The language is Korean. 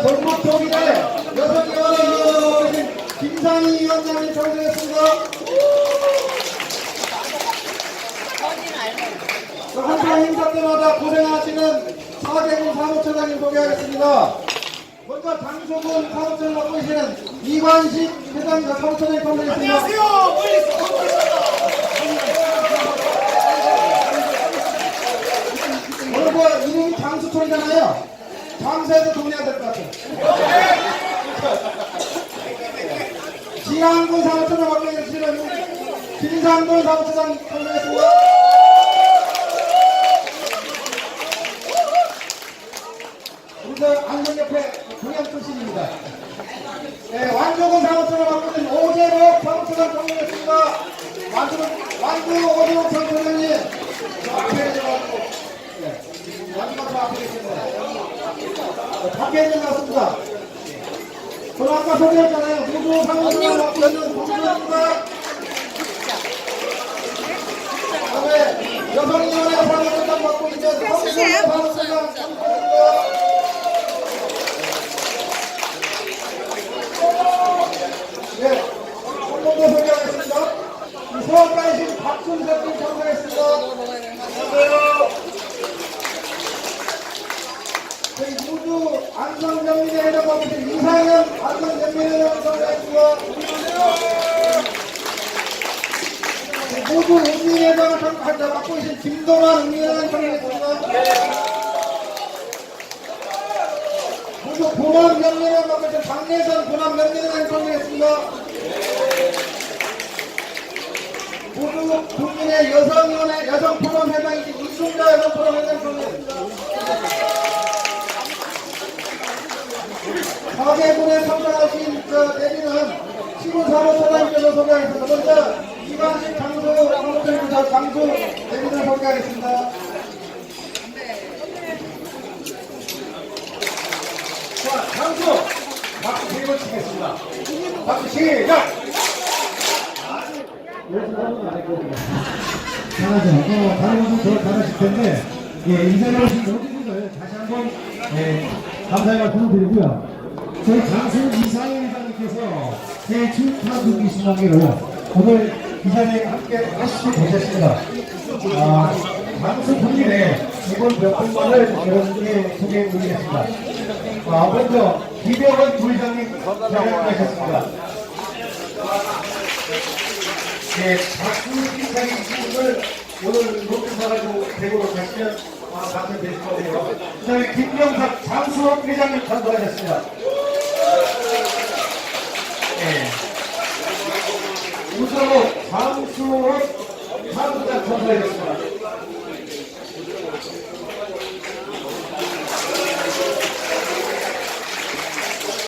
전국 동일의 여성위원회 김상희 위원장이 참석했습니다. 한편 행사 때마다 고생하시는 사대군 사무처장님 소개하겠습니다. 먼저 장소군 사무처를 맡고 계시는 이관식 회장과 사무처장님 참석했습니다. 오늘 뭐 이름이 장수철이잖아요. 장수에서 동의해야 될것 같아요. 지한군 사무처장 맡고 계시는 김상돈 사무처장 참석했습니다. 우리가 안전협회 동양 출신입니다. 네, 사무처를 맡고 있는 오재록 사무처장 참석했습니다. 완주, 완주 오재록 사무처장님, 저 앞에 계셔가지고, 네, 저 앞에 계십니다. 네, 밖에 같습니다. 저는 아까 소개했잖아요. 모두 사무처를 맡고 있는 동료입니다. 그다음에 여성위원회 사무처장 맡고 있는 성수대 사무처장 참석합니다. 네, 한번 더 소개하겠습니다. 이 소아과이신 박순석님 참석했습니다. 안녕하세요. 안성정리회장 맡고 계신 이상현 안성정리회장 참석했습니다. 모두 은리회장을 참석하자 맡고 계신 김동환 은리회장 참석했습니다. 모두 고남 명예를 맡고 계신 박내선 고남 명예를 참석했습니다. 모두 국민의 여성위원회 여성포럼회장이신 이순자 여성포럼회장 참석했습니다. 사개군에 참석하신 그 내리는 시군사무처장님께서 소개하겠습니다. 먼저 이관식 장수 사무처장님께서 장수 내리는 소개하겠습니다. 자, 장수 박수 세번 치겠습니다. 박수 시작! 잘하죠. 어, 다른 분들 더 잘하실 텐데, 예, 이 자리에 오신 모든 분들 다시 한번, 예, 감사의 말씀을 드리고요. 저희 장수 이상희 회장님께서 새해 축하 분기 신망기로 오늘 이 자리에 함께 하시게 되셨습니다. 아, 장수 분기에 이번 몇 분만을 여러분께 소개해 드리겠습니다. 아, 먼저, 김영원 부회장님 자리하셨습니다. 예, 박수 기사의 이분을 오늘 사가지고 대구로 가시면 아, 당첨되실 거고요. 그 다음에 김명석 장수업 회장님 참석하셨습니다. 예. 우선은 장수업 사무장 참석하셨습니다.